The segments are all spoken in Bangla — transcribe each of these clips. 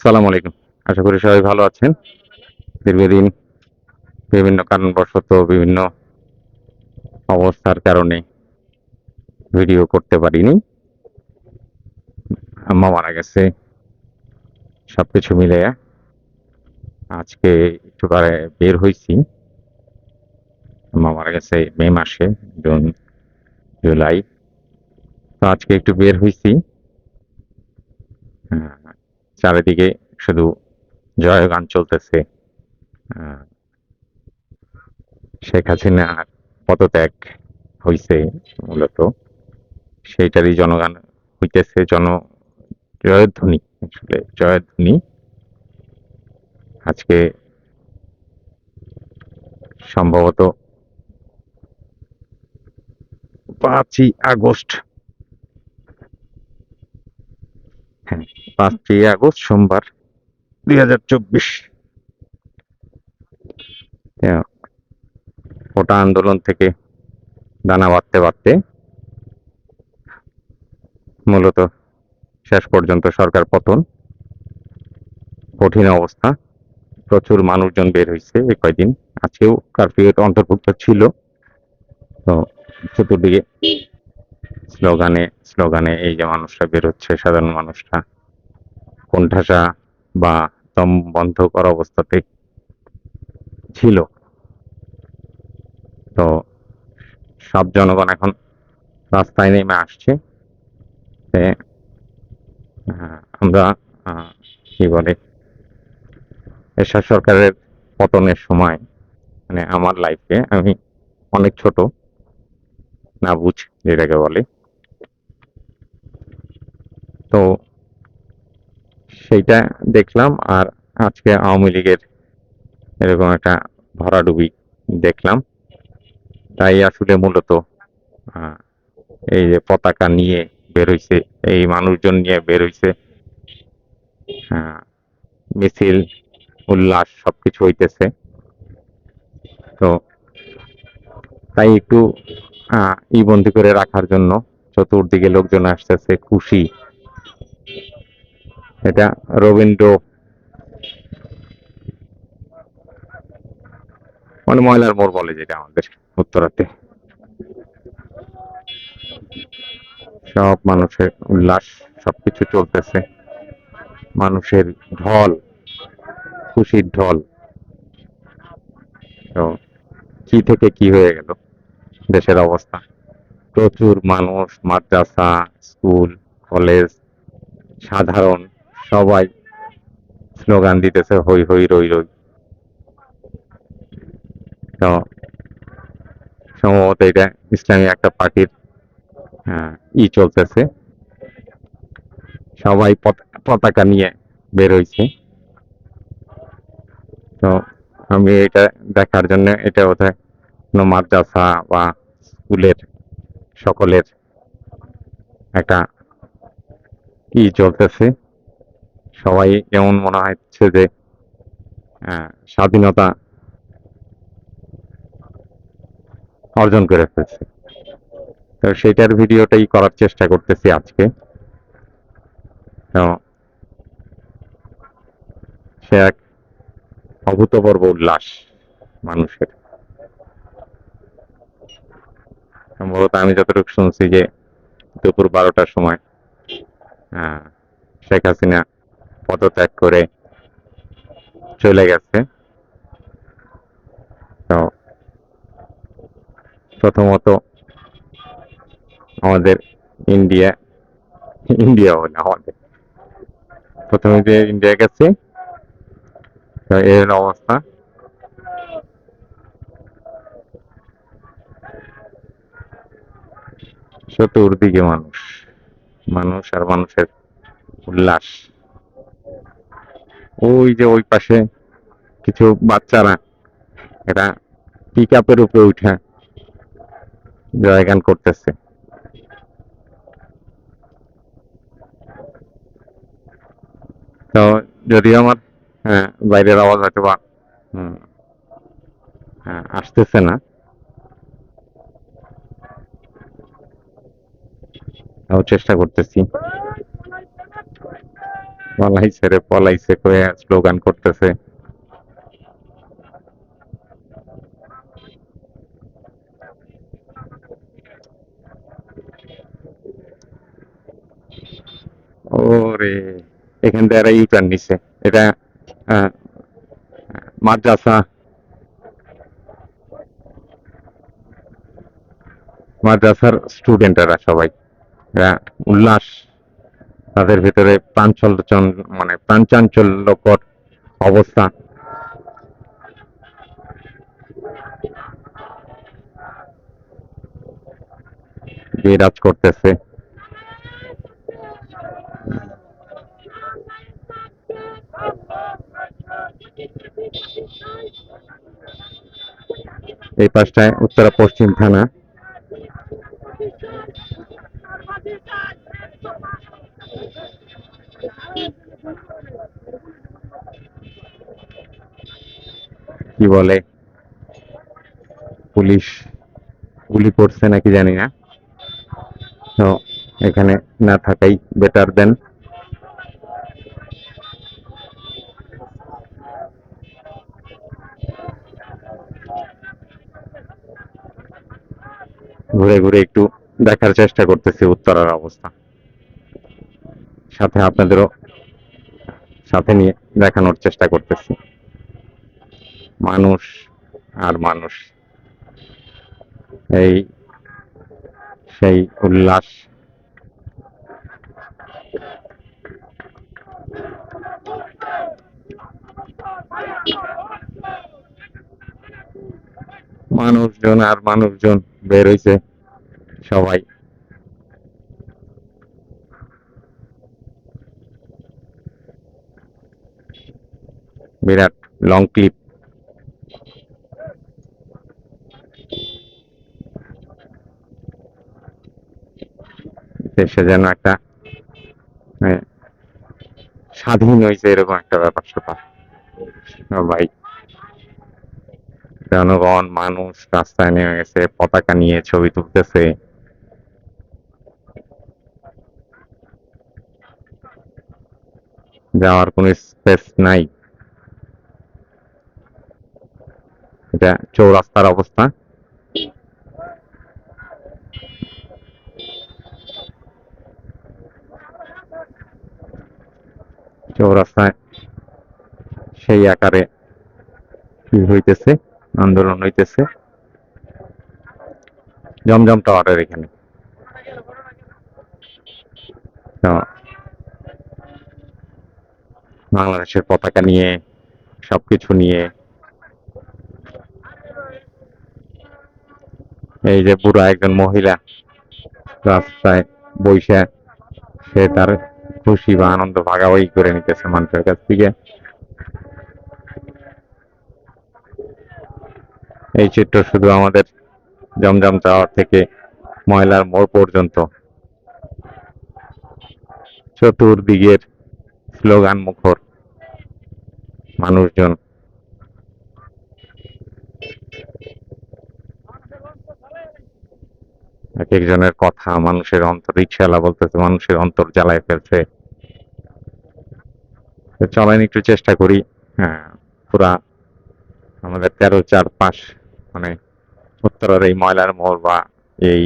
সালাম আলাইকুম। আশা করি সবাই ভালো আছেন। দীর্ঘদিন বিভিন্ন কারণবশত বিভিন্ন অবস্থার কারণে ভিডিও করতে পারিনি। আম্মা মারা গেছে। সবকিছু মিলে আজকে একটু বের হয়েছি আম্মা মারা গেছে মে মাসে জুন জুলাই। তো আজকে একটু বের হয়েছি আহ, চারিদিকে শুধু জয় গান চলতেছে শেখ হাসিনার পদত্যাগ হইছে মূলত। সেইটারই জনগান হইতেছে জন, জয়ধ্বনি আসলে, জয়ধ্বনি। আজকে সম্ভবত পাঁচই আগস্ট হ্যাঁ পাঁচই আগস্ট সোমবার, দুই হাজার চব্বিশ। ওটা আন্দোলন থেকে দানা বাঁধতে বাঁধতে মূলত শেষ পর্যন্ত সরকার পতন, কঠিন অবস্থা, প্রচুর মানুষজন বের হয়েছে এই কয়দিন। আজকেও কারফিউ অন্তর্ভুক্ত ছিল। তো চতুর্দিকে স্লোগানে স্লোগানে এই যে মানুষরা বের হচ্ছে সাধারণ মানুষরা। কোণঠাসা বা দম বন্ধ করা অবস্থাতে ছিল। তো সব জনগণ এখন রাস্তায় নেমে আসছে। আমরা কি বলে, এরশাদ সরকারের পতনের সময় মানে আমার লাইফে আমি অনেক ছোট, না বুঝ, যেটাকে বলে। তো সেইটা দেখলাম আর আজকে আওয়ামী লীগের এরকম একটা ভরাডুবি দেখলাম। তাই আসলে মূলত এই যে পতাকা নিয়ে বেরোইছে এই মানুষজন নিয়ে বেরোইছে মিছিল, উল্লাস সব কিছু হইতেছে। তো তাই একটু ই বন্দি করে রাখার জন্য, চতুর্দিকে লোকজন আসতেছে, খুশি। এটা রবীন্দ্র মানে ময়লার মোড় বলে যেটা আমাদের উত্তরাতে। সব মানুষের উল্লাস, সবকিছু চলতেছে। মানুষের ঢল, খুশির ঢল। তো কি থেকে কি হয়ে গেল? দেশের অবস্থা। প্রচুর মানুষ, মাদ্রাসা, স্কুল, কলেজ, সাধারণ সবাই স্লোগান দিতেছে হই হই রই রই। তো সম্ভবত এটা ইসলামী একটা পার্টির আহ, ই চলতেছে। সবাই পত- পতাকা নিয়ে বের হইছে। তো আমি এটা দেখার জন্য এটা বোধহয় কোনো মাদ্রাসা বা স্কুলের সকলের একটা ই চলতেছে। সবাই এমন মনে হচ্ছে যে স্বাধীনতা অর্জন করে ফেলছে। তো সেটার ভিডিওটাই করার চেষ্টা করতেছি আজকে। সে এক অভূতপূর্ব উল্লাস মানুষের। সম্ভবত আমি যতটুকু শুনছি যে দুপুর বারোটার সময় শেখ হাসিনা পদত্যাগ করে চলে গেছে। তো প্রথমত আমাদের ইন্ডিয়া ইন্ডিয়া বলে আমাদের। প্রথমে যে ইন্ডিয়া গেছে, তো এর অবস্থা। চতুর্দিকে মানুষ মানুষ আর মানুষের উল্লাস। ওই যে ওই পাশে কিছু বাচ্চারা এটা পিক আপের উপরে উঠে জয়গান করতেছে। তো যদিও আমার হ্যাঁ, বাইরের আওয়াজ হয়তো বা হ্যাঁ, আসতেছে না। চেষ্টা করতেছি। পলাইছে রে, পলাইছে করে স্লোগান করতেছে। ওরে, এখান থেকে এরা ইউটার্ন নিছে। এটা মাদ্রাসা। মাদ্রাসার স্টুডেন্টেরা সবাই। উল্লাস। তাদের ভিতরে প্রাঞ্চলচন মানে প্রাঞ্চাঞ্চল্যকর অবস্থা। বিরাজ করতেছে? এই পাশটায় উত্তরা পশ্চিম থানা। কি বলে? পুলিশ, গুলি করছে নাকি জানি না। তো, এখানে না থাকাই বেটার দেন ঘুরে ঘুরে একটু দেখার চেষ্টা করতেছি উত্তরার অবস্থা। সাথে আপনাদেরও সাথে নিয়ে দেখানোর চেষ্টা করতেছি। মানুষ আর মানুষ। এই, সেই উল্লাস। মানুষজন আর মানুষজন বের হইছে সবাই। বিরাট লং ক্লিপ দেশে যেন একটা স্বাধীন হয়েছে এরকম একটা ব্যাপার স্যাপার। সবাই জনগণ, মানুষ রাস্তায় নেমে গেছে, পতাকা নিয়ে ছবি তুলতেছে। যাওয়ার কোনো স্পেস নাই। এটা চৌরাস্তার অবস্থা। চৌরাস্তায় সেই আকারে কি হইতেছে, আন্দোলন হইতেছে। জমজম টাওয়ারের এখানে। বাংলাদেশের পতাকা নিয়ে, সবকিছু নিয়ে এই যে বুড়া একজন মহিলা রাস্তায় বইসা, সে তার খুশি বা আনন্দ ভাগাভাগি করে নিতেছে মানুষের কাছ থেকে। এই চিত্র শুধু আমাদের জমজম টাওয়ার থেকে ময়লার মোড় পর্যন্ত। চতুর্দিকের স্লোগান মুখর মানুষজন এক একজনের কথা মানুষের অন্তর রিক্সাওয়ালা বলতেছে মানুষের অন্তর জ্বালায় ফেলছে। চলেন একটু চেষ্টা করি। হ্যাঁ পুরা আমাদের তেরো চার পাঁচ মানে উত্তরের এই ময়লার মোড় বা এই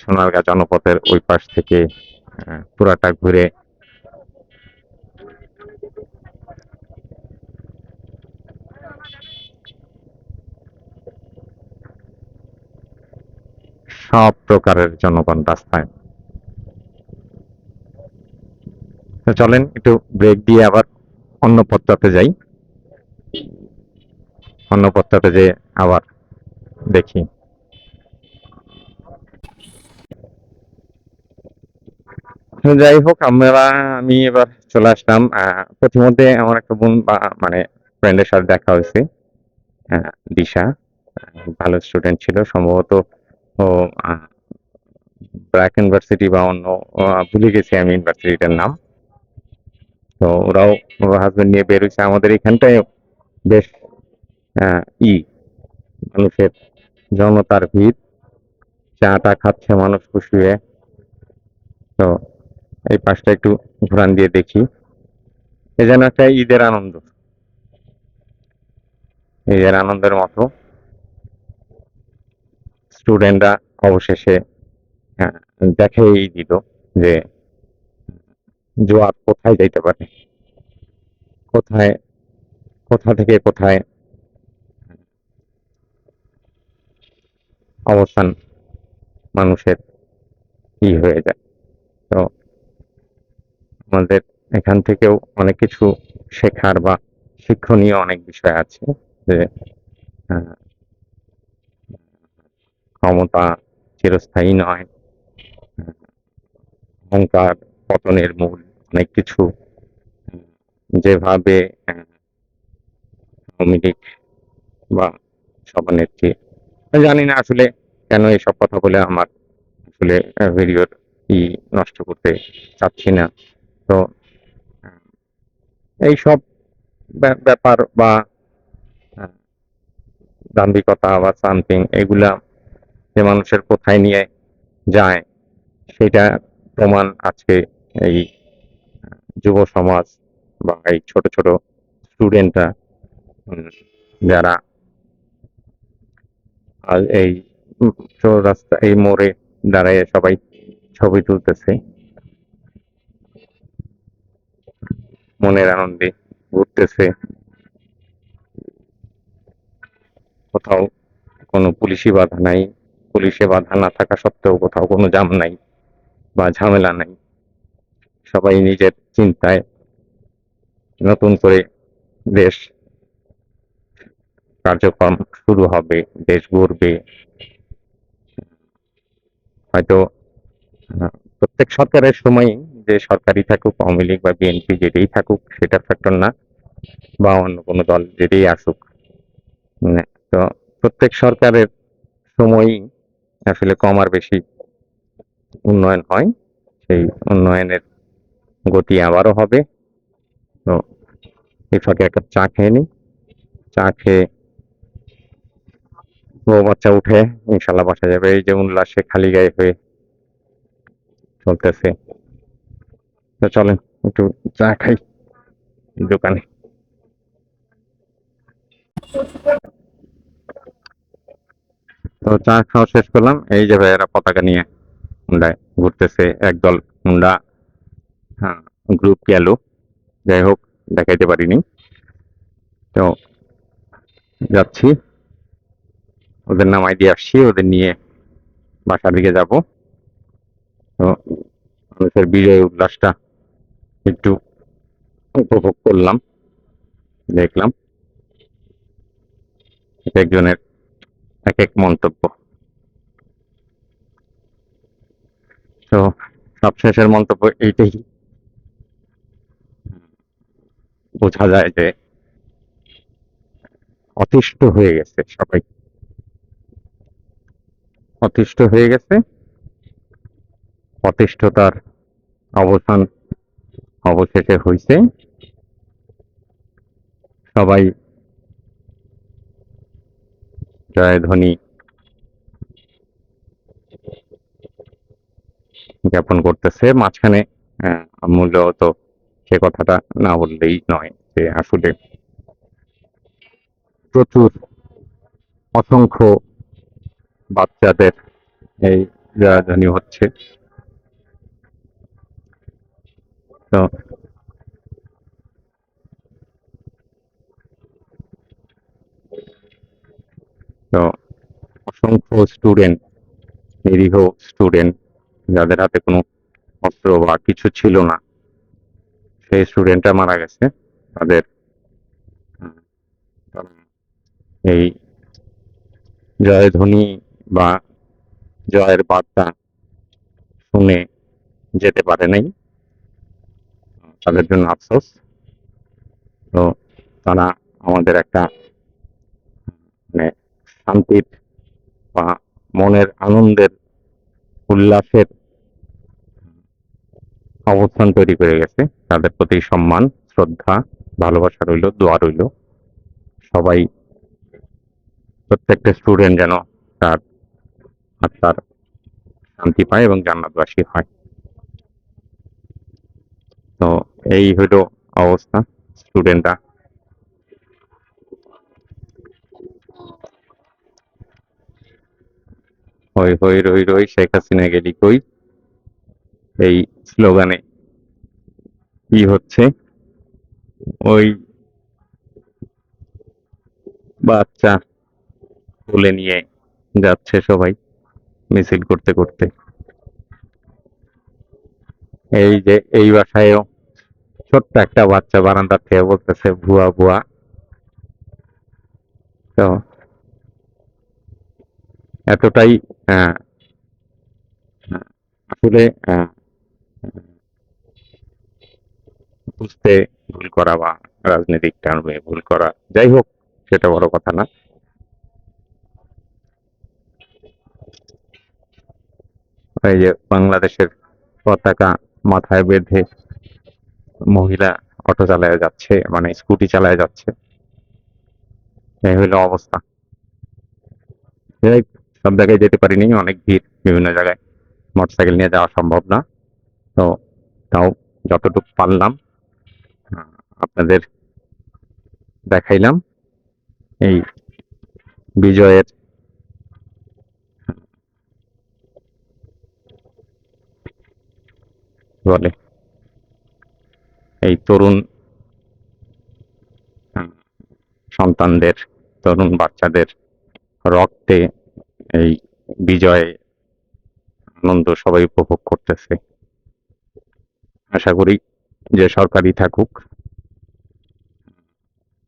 সোনারগাঁ জনপথের ওই পাশ থেকে আহ, পুরাটা ঘুরে সব প্রকারের জনগণ রাস্তায়। তো চলেন, একটু ব্রেক দিয়ে আবার অন্য পথটাতে যাই। অন্য পথটাতে যে আবার দেখি। যাই হোক, আমরা, আমি এবার চলে আসলাম। প্রতিমধ্যে আমার একটা বোন বা মানে ফ্রেন্ডের সাথে দেখা হয়েছে। দিশা। ভালো স্টুডেন্ট ছিল, সম্ভবত ব্র্যাক ইউনিভার্সিটি বা অন্য ভুলে গেছি আমি ইউনিভার্সিটিটার নাম। তো ওরাও, ওর হাজবেন্ড নিয়ে বের হয়েছে। আমাদের এখানটায় বেশ ই, মানুষের জনতার ভিড়। চাটা খাচ্ছে মানুষ খুশি হয়ে। তো এই পাশটা একটু ঘুরান দিয়ে দেখি। এ যেন একটা ঈদের আনন্দ। ঈদের আনন্দের মতো। স্টুডেন্টরা অবশেষে দেখেই দিল যে জোয়ার কোথায় যাইতে পারে? কোথায়, কোথা থেকে কোথায় অবস্থান মানুষের কি হয়ে যায়? তো, আমাদের এখান থেকেও অনেক কিছু শেখার বা শিক্ষণীয় অনেক বিষয় আছে যে ক্ষমতা চিরস্থায়ী নয়। অহংকার পতনের মূল অনেক কিছু, যেভাবে, আওয়ামী লীগ বা সভানেত্রী জানি না আসলে কেন এসব কথা বলে আমার আসলে ভিডিওর ই নষ্ট করতে চাচ্ছি না। তো এইসব ব্যাপার বা দাম্ভিকতা বা সামথিং এগুলা যে মানুষের কোথায় নিয়ে যায়, সেটা প্রমাণ আজকে এই যুব সমাজ বা এই ছোট ছোট স্টুডেন্টরা যারা এই উম চৌরাস্তা এই মোড়ে দাঁড়িয়ে সবাই ছবি তুলতেছে। মনের আনন্দে ঘুরতেছে। কোথাও কোনো পুলিশি বাধা নাই। পুলিশে বাধা না থাকা সত্ত্বেও কোথাও কোনো জাম নাই বা ঝামেলা নাই। সবাই নিজের চিন্তায় নতুন করে দেশ কার্যক্রম শুরু হবে দেশ গড়বে। হয়তো প্রত্যেক সরকারের সময় যে সরকারি থাকুক আওয়ামী লীগ বা বিএনপি যেটাই থাকুক সেটা ফ্যাক্টর না বা অন্য কোনো দল যেটাই আসুক। উম, তো প্রত্যেক সরকারের সময়ই আসলে কম আর বেশি উন্নয়ন হয়, সেই উন্নয়নের গতি আবারও হবে। তো এই ফাঁকে একটা চা খেয়ে নিই। চা খেয়ে বউ বাচ্চা উঠে, ইনশাল্লাহ বাসা যাবে। এই যে উল্লাসে খালি গায়ে হয়ে চলতেছে। তো চলেন, একটু চা খাই দোকানে। তো চা খাওয়া শেষ করলাম। এই যে ভাইয়েরা পতাকা নিয়ে হুন্ডায় ঘুরতেছে একদল হুন্ডা হ্যাঁ গ্রুপ গেল। যাই হোক, দেখাইতে পারিনি। তো যাচ্ছি। ওদের নামাই দিয়ে আসছি, ওদের নিয়ে বাসার দিকে যাব। তো মানুষের বিজয় উল্লাসটা একটু উপভোগ করলাম, দেখলাম। একজনের এক এক মন্তব্য। তো সবশেষের মন্তব্য এইটাই। বোঝা যায় যে অতিষ্ঠ হয়ে গেছে সবাই। অতিষ্ঠ হয়ে গেছে। অতিষ্ঠতার অবসান অবশেষে হয়েছে সবাই জয়ধ্বনি জ্ঞাপন করতেছে, মাঝখানে মূলত সে কথাটা না বললেই নয় যে আসলে প্রচুর অসংখ্য বাচ্চাদের এই জয়ধ্বনি হচ্ছে। তো তো অসংখ্য স্টুডেন্ট নিরীহ স্টুডেন্ট যাদের হাতে কোনো অস্ত্র বা কিছু ছিল না। সেই স্টুডেন্টরা মারা গেছে। তাদের এই জয়ধ্বনি বা জয়ের বার্তা শুনে যেতে পারে নাই। তাদের জন্য আফসোস। তো তারা আমাদের একটা মানে শান্তির বা মনের আনন্দের উল্লাসের অবস্থান তৈরি করে গেছে। তাদের প্রতি সম্মান, শ্রদ্ধা, ভালোবাসা রইল, দোয়া রইল। সবাই প্রত্যেকটা স্টুডেন্ট যেন তার আত্মার শান্তি পায় এবং জান্নাতবাসী হয়। তো এই হইল অবস্থা। স্টুডেন্টরা হই হই, রই রই, শেখ হাসিনা গেলি কই? এই স্লোগানে। কি হচ্ছে? ওই বাচ্চা তুলে নিয়ে যাচ্ছে সবাই মিছিল করতে করতে। এই যে, এই বাসায়ও ছোট্ট একটা বাচ্চা বারান্দা থেকে বলতেছে, ভুয়া ভুয়া। তো এতটাই আসলে বুঝতে ভুল করা বা রাজনৈতিক টার্মে ভুল করা, যাই হোক, সেটা বড় কথা না। এই যে বাংলাদেশের পতাকা মাথায় বেঁধে মহিলা অটো চালায় যাচ্ছে মানে স্কুটি চালায় যাচ্ছে, এই হইল অবস্থা। সব জায়গায় যেতে পারিনি, অনেক ভিড়, বিভিন্ন জায়গায়। মোটরসাইকেল নিয়ে যাওয়া সম্ভব না। তো তাও যতটুকু পারলাম আপনাদের দেখাইলাম। এই বিজয়ের বলে। এই তরুণ সন্তানদের, তরুণ বাচ্চাদের রক্তে এই বিজয় আনন্দ সবাই উপভোগ করতেছে। আশা করি যে সরকারি থাকুক,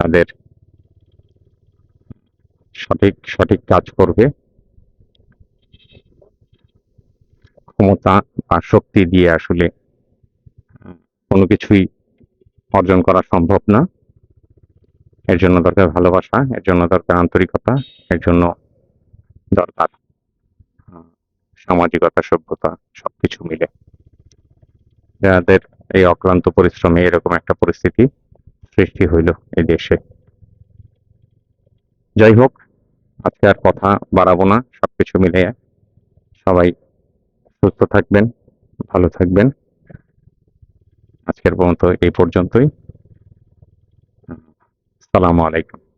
তাদের সঠিক সঠিক কাজ করবে। ক্ষমতা বা শক্তি দিয়ে আসলে কোনো কিছুই অর্জন করা সম্ভব না। এর জন্য দরকার ভালোবাসা, এর জন্য দরকার আন্তরিকতা, এর জন্য দরকার। সামাজিকতা, সভ্যতা, সবকিছু মিলে। যাদের এই অক্লান্ত পরিশ্রমে এরকম একটা পরিস্থিতি সৃষ্টি হইল এই দেশে। যাই হোক, আজকে আর কথা বাড়াবো না, সবকিছু মিলে সবাই সুস্থ থাকবেন, ভালো থাকবেন। আজকের পর্যন্ত এই পর্যন্তই। সালামু আলাইকুম।